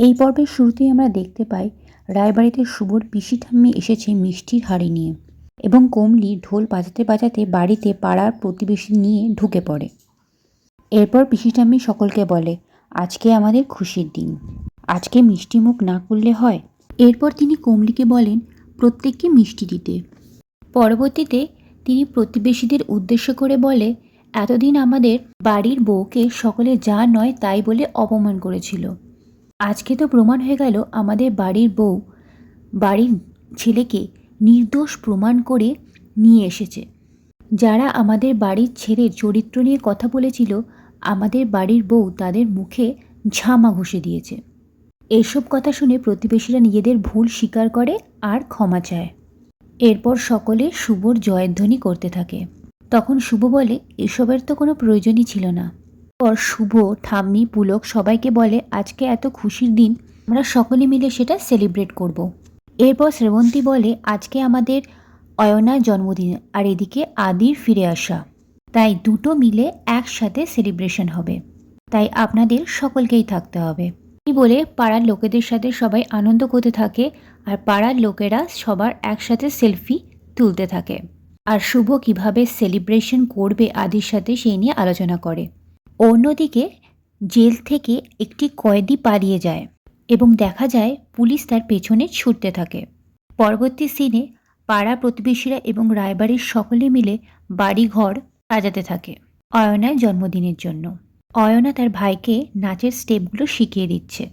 এই পর্বের শুরুতেই আমরা দেখতে পাই, রায়বাড়িতে শুভর পিসি ঠাম্মি এসেছে মিষ্টির হাড়ি নিয়ে এবং কমলি ঢোল বাজাতে বাজাতে বাড়িতে পাড়ার প্রতিবেশী নিয়ে ঢুকে পড়ে। এরপর পিসি ঠাম্মি সকলকে বলে, আজকে আমাদের খুশির দিন। আজকে মিষ্টি মুখ না করলে হয়? এরপর তিনি কমলিকে বলেন, প্রত্যেককে মিষ্টি দিতে। পরবর্তীতে তিনি প্রতিবেশীদের উদ্দেশ্য করে বলে, এতদিন আমাদের বাড়ির বউকে সকলে যা নয় তাই বলে অপমান করেছিল। আজকে তো প্রমাণ হয়ে গেল আমাদের বাড়ির বউ, বাড়ির ছেলেকে নির্দোষ প্রমাণ করে নিয়ে এসেছে। যারা আমাদের বাড়ির ছেলের চরিত্র নিয়ে কথা বলেছিল, আমাদের বাড়ির বউ তাদের মুখে ঝামা ঘষে দিয়েছে। এসব কথা শুনে প্রতিবেশীরা নিজেদের ভুল স্বীকার করে আর ক্ষমা চায়। এরপর সকলে শুভর জয়ধ্বনি করতে থাকে। তখন শুভ বলে, এসবের তো কোনো প্রয়োজনই ছিল না। পর শুভ, ঠাম্মি, পুলক সবাইকে বলে, আজকে এত খুশির দিন, আমরা সকলে মিলে সেটা সেলিব্রেট করব। এরপর শ্রেবন্তী বলে, আজকে আমাদের অয়নার জন্মদিন, আর এদিকে আদির ফিরে আসা। তাই দুটো মিলে একসাথে সেলিব্রেশন হবে। তাই আপনাদের সকলকেই থাকতে হবে। এই বলে পাড়ার লোকেদের সাথে সবাই আনন্দ করতে থাকে, আর পাড়ার লোকেরা সবার একসাথে সেলফি তুলতে থাকে। আর শুভ কীভাবে সেলিব্রেশন করবে আদির সাথে, সেই নিয়ে আলোচনা করে। অন্যদিকে জেল থেকে একটি কয়েদি পালিয়ে যায় এবং দেখা যায় পুলিশ তার পেছনে ছুটতে থাকে। পরবর্তী সিনে পাড়া প্রতিবেশীরা এবং রায়বাড়ির সকলে মিলে বাড়িঘর সাজাতে থাকে অয়নার জন্মদিনের জন্য। অয়না তার ভাইকে নাচের স্টেপগুলো শিখিয়ে দিচ্ছে।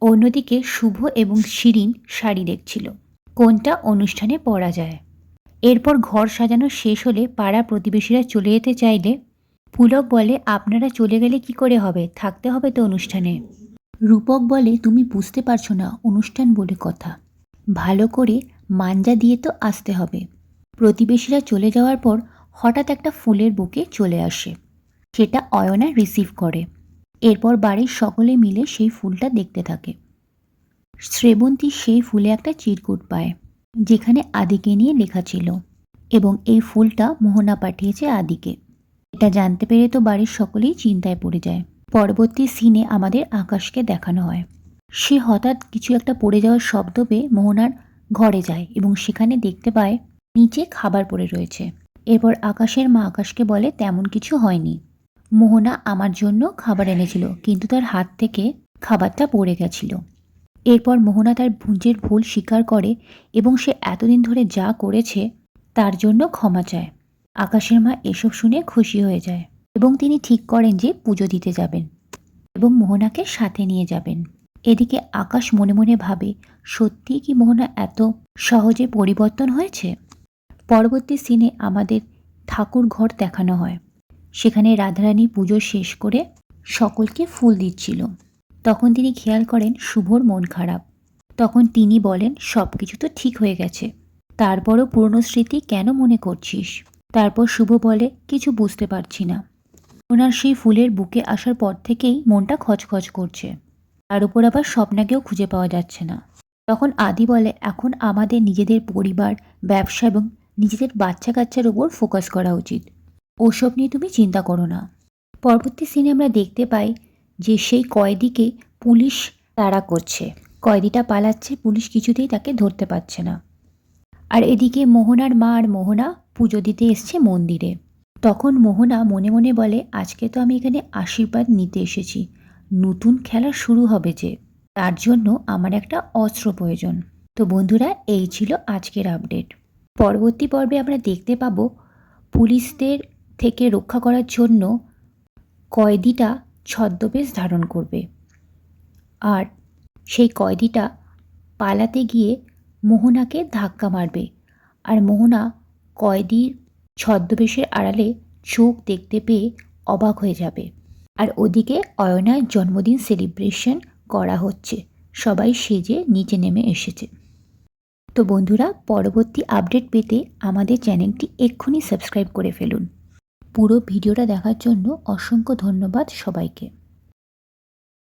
অন্যদিকে শুভ এবং শিরিন শাড়ি দেখছিল। কোনটা অনুষ্ঠানে পরা যায়? এরপর ঘর সাজানো শেষ হলে পাড়া প্রতিবেশীরা চলে যেতে চাইলে পুলক বলে, আপনারা চলে গেলে কি করে হবে? থাকতে হবে তো অনুষ্ঠানে। রূপক বলে, তুমি বুঝতে পারছ না, অনুষ্ঠান বলে কথা। ভালো করে মাঞ্জা দিয়ে তো আসতে হবে। প্রতিবেশীরা চলে যাওয়ার পর হঠাৎ একটা ফুলের বুকে চলে আসে। সেটা অয়না রিসিভ করে। এরপর বাড়ির সকলে মিলে সেই ফুলটা দেখতে থাকে। শ্রেবন্তী সেই ফুলে একটা চিরকুট পায়, যেখানে আদিকে নিয়ে লেখা ছিল এবং এই ফুলটা মোহনা পাঠিয়েছে আদিকে। এটা জানতে পেরে তো বাড়ির সকলেই চিন্তায় পড়ে যায়। পরবর্তী সিনে আমাদের আকাশকে দেখানো হয়। সে হঠাৎ কিছু একটা পড়ে যাওয়ার শব্দ পেয়ে মোহনার ঘরে যায় এবং সেখানে দেখতে পায় নিচে খাবার পড়ে রয়েছে। এরপর আকাশের মা আকাশকে বলে, তেমন কিছু হয়নি। মোহনা আমার জন্য খাবার এনেছিল, কিন্তু তার হাত থেকে খাবারটা পড়ে গেছিল এরপর মোহনা তার ভুঞ্জের ভুল স্বীকার করে এবং সে এতদিন ধরে যা করেছে তার জন্য ক্ষমা চায়। আকাশের মা এসব শুনে খুশি হয়ে যায় এবং তিনি ঠিক করেন যে পুজো দিতে যাবেন এবং মোহনাকে সাথে নিয়ে যাবেন। এদিকে আকাশ মনে মনে ভাবে, সত্যিই কি মোহনা এত সহজে পরিবর্তন হয়েছে? পরবর্তী সিনে আমাদের ঠাকুর ঘর দেখানো হয়। সেখানে রাধারানী পুজো শেষ করে সকলকে ফুল দিচ্ছিল। তখন তিনি খেয়াল করেন শুভর মন খারাপ। তখন তিনি বলেন সব কিছু তো ঠিক হয়ে গেছে। তারপরও পুরনো স্মৃতি কেন মনে করছিস? তারপর শুভ বলে, কিছু বুঝতে পারছি না। ওনার সেই ফুলের বুকে আসার পর থেকেই মনটা খচখচ করছে। তার উপর আবার স্বপ্নাকেও খুঁজে পাওয়া যাচ্ছে না। তখন আদি বলে, এখন আমাদের নিজেদের পরিবার, ব্যবসা এবং নিজেদের বাচ্চা কাচ্চার উপর ফোকাস করা উচিত। ওসব নিয়ে তুমি চিন্তা করো না। পরবর্তী সিনে আমরা দেখতে পাই যে সেই কয়েদিকে পুলিশ তাড়া করছে। কয়েদিটা পালাচ্ছে, পুলিশ কিছুতেই তাকে ধরতে পারছে না। আর এদিকে মোহনার মা আর মোহনা পুজো দিতে এসছে মন্দিরে। তখন মোহনা মনে মনে বলে, আজকে তো আমি এখানে আশীর্বাদ নিতে এসেছি। নতুন খেলা শুরু হবে যে। তার জন্য আমার একটা অস্ত্র প্রয়োজন। তো বন্ধুরা, এই ছিল আজকের আপডেট। পরবর্তী পর্বে আমরা দেখতে পাবো পুলিশদের থেকে রক্ষা করার জন্য কয়েদিটা ছদ্মবেশ ধারণ করবে। আর সেই কয়েদিটা পালাতে গিয়ে মোহনাকে ধাক্কা মারবে। আর মোহনা কয়েদির ছদ্মবেশের আড়ালে চোখ দেখতে পেয়ে অবাক হয়ে যাবে। আর ওদিকে অয়নার জন্মদিন সেলিব্রেশন করা হচ্ছে। সবাই সেজে নিচে নেমে এসেছে। তো বন্ধুরা, পরবর্তী আপডেট পেতে আমাদের চ্যানেলটি এক্ষুনি সাবস্ক্রাইব করে ফেলুন। পুরো ভিডিওটা দেখার জন্য অসংখ্য ধন্যবাদ সবাইকে।